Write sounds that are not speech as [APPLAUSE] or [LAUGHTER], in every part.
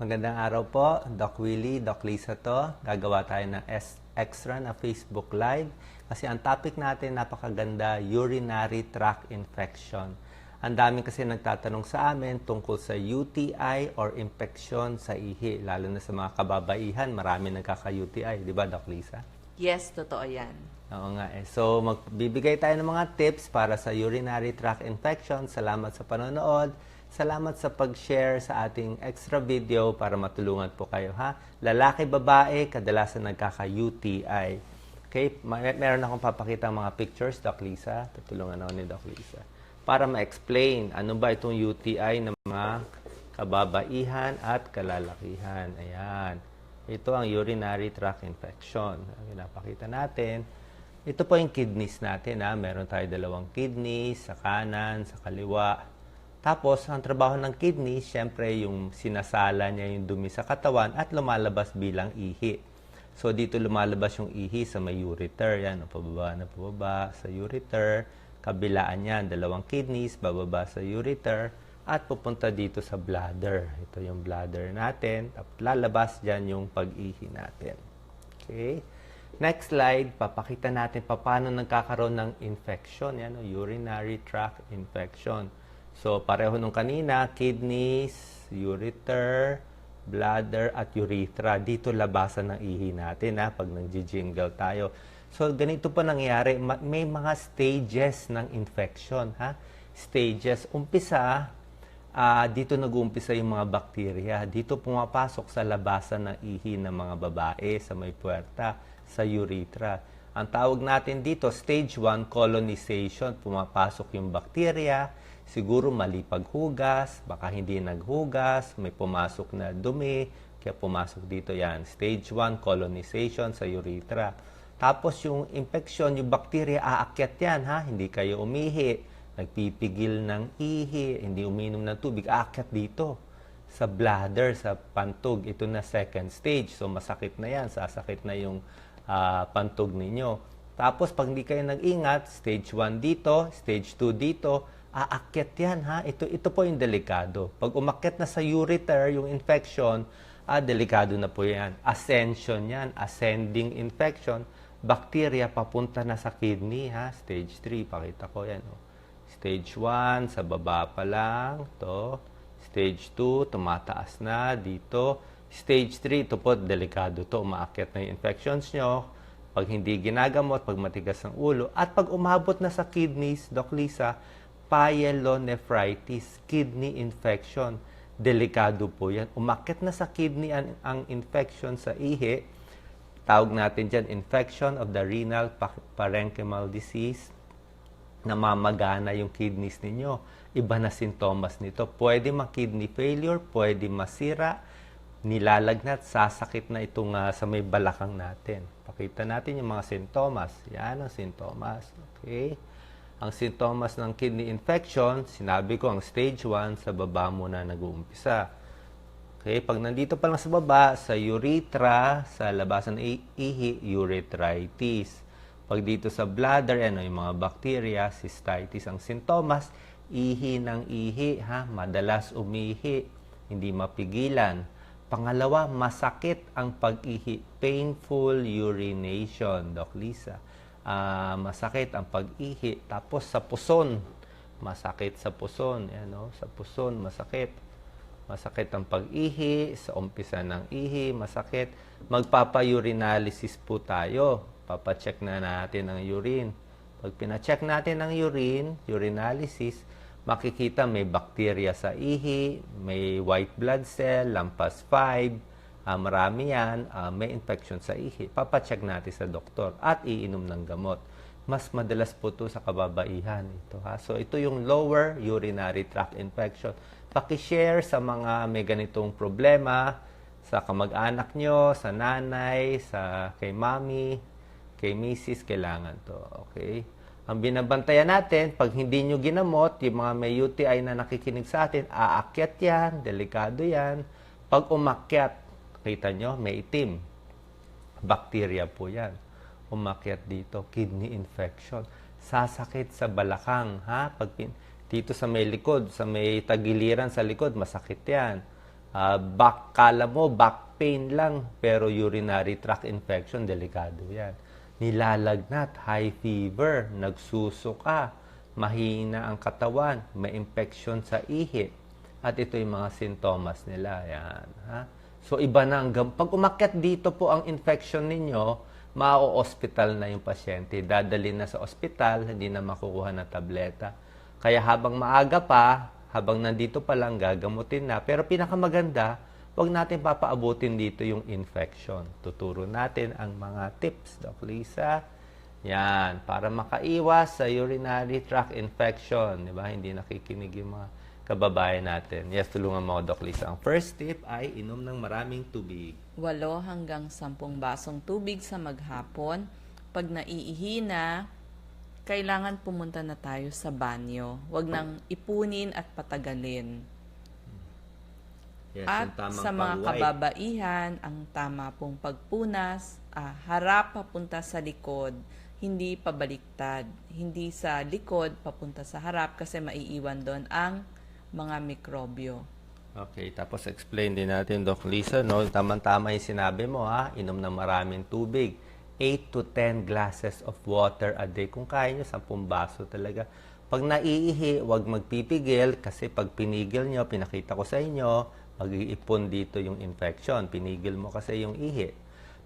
Magandang araw po, Doc Willie, Doc Lisa to. Gagawa tayo ng S- extra na Facebook Live kasi ang topic natin napakaganda, urinary tract infection. Ang dami kasi nagtatanong sa amin tungkol sa UTI or infection sa ihi, lalo na sa mga kababaihan, marami nagkaka-UTI, di ba Doc Lisa? Yes, totoo yan. Oo nga eh. So, magbibigay tayo ng mga tips para sa urinary tract infection. Salamat sa panonood. Salamat sa pag-share sa ating extra video para matulungan po kayo ha. Lalaki, babae, kadalasan nagkaka-UTI. Okay, may, meron akong papakita mga pictures, Doc Lisa. Tutulungan ako ni Doc Lisa. Para ma-explain ano ba itong UTI ng mga kababaihan at kalalakihan. Ayan. Ito ang urinary tract infection. Pinapakita natin. Ito po yung kidneys natin. Ha? Meron tayo dalawang kidneys, sa kanan, sa kaliwa. Tapos, ang trabaho ng kidneys, syempre yung sinasala niya yung dumi sa katawan at lumalabas bilang ihi. So, dito lumalabas yung ihi sa may ureter. Yan, pababa na pababa sa ureter. Kabilaan yan, dalawang kidneys, bababa sa ureter at pupunta dito sa bladder. Ito yung bladder natin. At lalabas dyan yung pag-ihi natin. Okay? Next slide, papakita natin paano nagkakaroon ng infection. Yan, urinary tract infection. So, pareho nung kanina, kidneys, ureter, bladder, at urethra. Dito labasan ng ihi natin, ha, pag nag-jingle tayo. So, ganito po nangyayari. Ma- May mga stages ng infection, ha? Stages. Umpisa, ah, dito nag-uumpisa yung mga bakterya. Dito pumapasok sa labasan ng ihi ng mga babae sa may puwerta, sa urethra. Ang tawag natin dito, stage 1, colonization. Pumapasok yung bakterya, siguro mali paghugas, baka hindi naghugas, may pumasok na dumi, kaya pumasok dito yan. Stage 1, colonization sa urethra. Tapos yung infection, yung bacteria, aakyat yan ha, hindi kayo umihi, nagpipigil ng ihi, hindi uminom ng tubig, aakyat dito sa bladder, sa pantog. Ito na second stage. So masakit na yan, sasakit na yung ah, pantog ninyo. Tapos pag hindi kayo nag-ingat, stage 1 dito, stage 2 dito, aakyat yan ha. Ito, ito po yung delikado. Pag umakyat na sa ureter yung infection, ah, delikado na po yan. Ascension yan, ascending infection. Bacteria papunta na sa kidney ha. Stage 3, pakita ko yan. Oh. Stage 1, sa baba pa lang. To. Stage 2, tumataas na dito. Stage 3, ito po, delikado to. Umaakyat na yung infections nyo. Pag hindi ginagamot, pag matigas ang ulo. At pag umabot na sa kidneys, Doc Lisa, pyelonephritis, kidney infection. Delikado po yan. Umakyat na sa kidney ang, ang infection sa ihi. Tawag natin dyan, infection of the renal pa- parenchymal disease namamagana yung kidneys ninyo. Iba na sintomas nito. Pwede ma-kidney failure, pwede masira, nilalagnat, sasakit na itong ah, sa may balakang natin. Pakita natin yung mga sintomas. Yan ang sintomas. Okay? Ang sintomas ng kidney infection, sinabi ko ang stage 1, sa baba muna nag-uumpisa. Okay, pag nandito pa lang sa baba, sa urethra, sa labasan ng ihi, urethritis. Pag dito sa bladder, ano yung mga bacteria, cystitis ang sintomas, ihi ng ihi, ha, madalas umihi, hindi mapigilan. Pangalawa, masakit ang pag-ihi, painful urination, Doc Lisa. Ah, masakit ang pag-ihi. Tapos sa puson, masakit sa puson, yan, no? sa puson, masakit. Masakit ang pag-ihi, sa umpisa ng ihi, masakit. Magpapa-urinalysis po tayo. Papacheck na natin ang urine. Pag pina-check natin ang urine, urinalysis, makikita may bakterya sa ihi, may white blood cell, lampas 5, ah, marami yan, ah, may infection sa ihi. Papacheck natin sa doktor at iinom ng gamot. Mas madalas po to sa kababaihan ito ha. So ito yung lower urinary tract infection. Paki-share sa mga may ganitong problema sa kamag-anak nyo, sa nanay, sa kay mami, kay misis, kailangan to. Okay? Ang binabantayan natin, pag hindi nyo ginamot, yung mga may UTI na nakikinig sa atin, aakyat yan, delikado yan. Pag umakyat, kita nyo, may itim. Bacteria po yan. Umakyat dito, kidney infection. Sasakit sa balakang, ha? Pag dito sa may likod, sa may tagiliran sa likod, masakit yan. ah, back, kala mo back pain lang, pero urinary tract infection, delikado yan. Nilalagnat, high fever, nagsusuka, mahina ang katawan, may infection sa ihi. At ito yung mga sintomas nila. Yan. Ha? So, iba na ang gam- Pag umakyat dito po ang infection ninyo, mau-hospital na yung pasyente. Dadali na sa ospital, hindi na makukuha ng tableta. Kaya habang maaga pa, habang nandito pa lang, gagamutin na. Pero pinakamaganda, huwag natin papaabutin dito yung infection. Tuturo natin ang mga tips, Doc Lisa. Yan, para makaiwas sa urinary tract infection. Di ba? Hindi nakikinig yung mga kababayan natin. Yes, tulungan mo, Doc Lisa. Ang first tip ay inom ng maraming tubig. 8 hanggang 10 basong tubig sa maghapon. Pag naiihi na, kailangan pumunta na tayo sa banyo. Huwag nang ipunin at patagalin. Yes, At sa mga pag-wipe. kababaihan, ang tama pong pagpunas, ah, harap papunta sa likod, hindi pabaliktad. Hindi sa likod papunta sa harap kasi maiiwan doon ang mga mikrobyo. Okay, tapos explain din natin, Doc Lisa, no? Tama-tama yung sinabi mo, ha? Inom ng maraming tubig. 8 to 10 glasses of water a day. Kung kaya nyo, 10 baso talaga. Pag naiihi, huwag magpipigil kasi pag pinigil nyo, pinakita ko sa inyo, mag-iipon dito yung infection. Pinigil mo kasi yung ihi.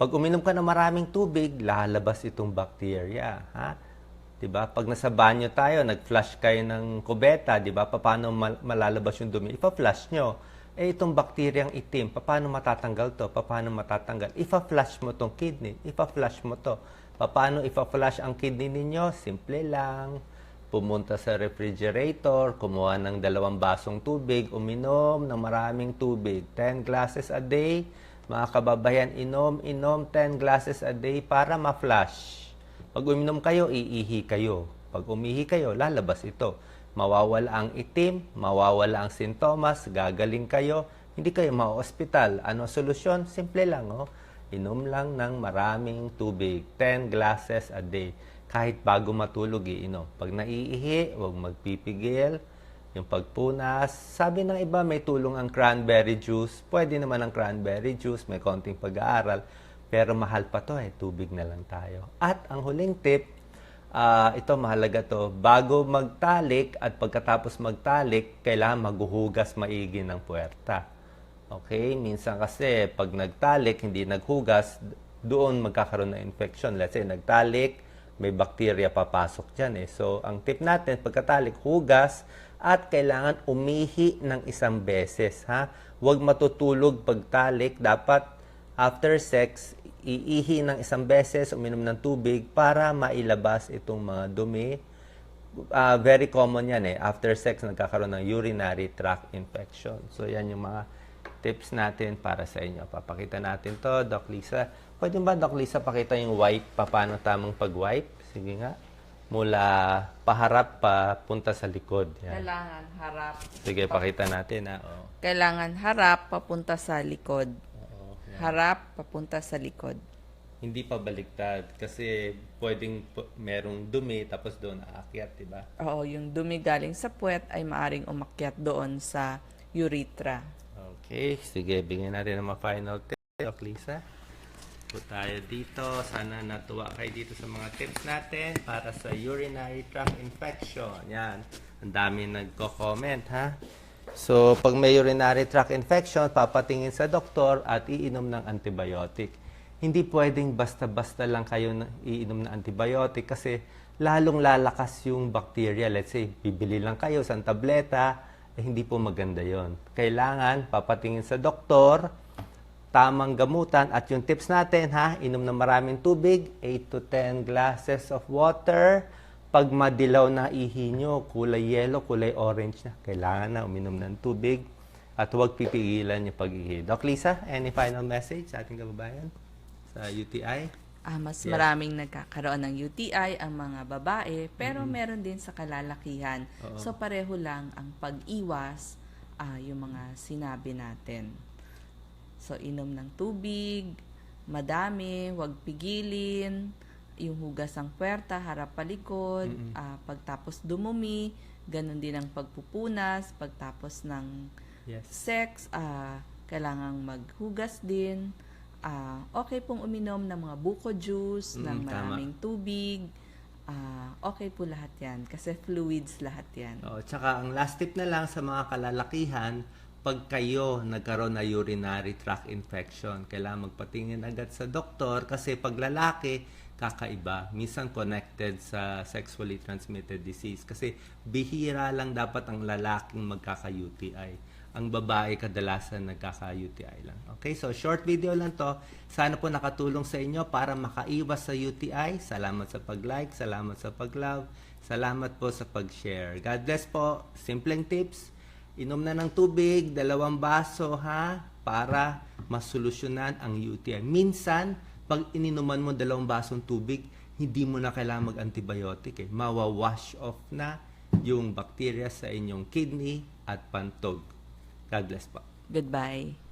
Pag uminom ka ng maraming tubig, lalabas itong bacteria. Ha? 'Di ba? Pag nasa banyo tayo, nag-flush kayo ng kubeta, 'di ba? Paano mal- malalabas yung dumi? Ipa-flush nyo. Eh itong bakteryang itim, paano matatanggal to? Paano matatanggal? Ipa-flush mo tong kidney. Ipa-flush mo to. Paano ipa-flush ang kidney ninyo? Simple lang. Pumunta sa refrigerator, kumuha ng dalawang basong tubig, uminom ng maraming tubig. 10 glasses a day. Mga kababayan, inom, inom 10 glasses a day para ma-flush. Pag uminom kayo, iihi kayo. Pag umihi kayo, lalabas ito. Mawawala ang itim, mawawala ang sintomas, gagaling kayo, hindi kayo ma-hospital. Ano solusyon? Simple lang, oh. Inom lang ng maraming tubig. 10 glasses a day. Kahit bago matulog, iinom. Pag naiihi, huwag magpipigil. Yung pagpunas, sabi ng iba may tulong ang cranberry juice. Pwede naman ang cranberry juice, may konting pag-aaral. Pero mahal pa to eh, tubig na lang tayo. At ang huling tip, ah, ito mahalaga to, bago magtalik at pagkatapos magtalik, kailangan maghuhugas maigi ng puwerta. Okay? Minsan kasi pag nagtalik, hindi naghugas, doon magkakaroon ng infection. Let's say, nagtalik, may bacteria papasok dyan eh. So, ang tip natin, pagkatalik, hugas at kailangan umihi ng isang beses. Ha? Huwag matutulog pagtalik. Dapat after sex, iihi ng isang beses, uminom ng tubig para mailabas itong mga dumi. Ah, very common yan eh. After sex, nagkakaroon ng urinary tract infection. So, yan yung mga tips natin para sa inyo. Papakita natin to, Doc Lisa. Pwede ba, Doc Lisa, pakita yung wipe, pa- paano tamang pag-wipe? Sige nga. Mula paharap pa punta sa likod. Yan. Kailangan harap. Sige, pakita natin. Ha? Oh. Kailangan harap papunta sa likod. Harap papunta sa likod. Hindi pa baliktad kasi pwedeng merong dumi tapos doon aakyat, di ba? Oo, yung dumi galing sa puwet ay maaring umakyat doon sa urethra. Okay, sige, bigyan natin ng mga final tips, Doc Lisa. Po tayo dito. Sana natuwa kayo dito sa mga tips natin para sa urinary tract infection. Yan. Ang dami nagko-comment, ha? So, pag may urinary tract infection, papatingin sa doktor at iinom ng antibiotic. Hindi pwedeng basta-basta lang kayo iinom ng antibiotic kasi lalong lalakas yung bacteria. Let's say, bibili lang kayo sa tableta, eh, hindi po maganda yon. Kailangan papatingin sa doktor, tamang gamutan at yung tips natin ha, inom ng maraming tubig, 8 to 10 glasses of water. Pag madilaw na ihi nyo, kulay yellow, kulay orange na, kailangan na uminom ng tubig at huwag pipigilan yung pag-ihi. Doc Lisa, any final message sa ating kababayan sa UTI? Ah, mas Yes. maraming nagkakaroon ng UTI ang mga babae, pero meron din sa kalalakihan. Oo. So pareho lang ang pag-iwas ah, yung mga sinabi natin. So inom ng tubig, madami, huwag pigilin, yung hugas ang puwerta, harap palikod, ah, pagtapos dumumi, ganun din ang pagpupunas, pagtapos ng Yes. sex, ah, kailangang maghugas din. Ah, okay pong uminom ng mga buko juice, Mm, ng tama. maraming tubig. Ah, okay po lahat yan. Kasi [LAUGHS] fluids lahat yan. O, tsaka ang last tip na lang sa mga kalalakihan, pag kayo nagkaroon na urinary tract infection, kailangan magpatingin agad sa doktor kasi pag lalaki, kakaiba. Minsan connected sa sexually transmitted disease kasi bihira lang dapat ang lalaking magkaka-UTI. Ang babae kadalasan nagkaka-UTI lang. Okay, so short video lang to. Sana po nakatulong sa inyo para makaiwas sa UTI. Salamat sa pag-like, salamat sa pag-love, salamat po sa pag-share. God bless po. Simpleng tips. Inom na ng tubig, dalawang baso ha, para masolusyonan ang UTI. Minsan, pag ininuman mo dalawang basong tubig, hindi mo na kailangan mag-antibiotic eh. Mawawash off na yung bacteria sa inyong kidney at pantog. God bless po. Goodbye.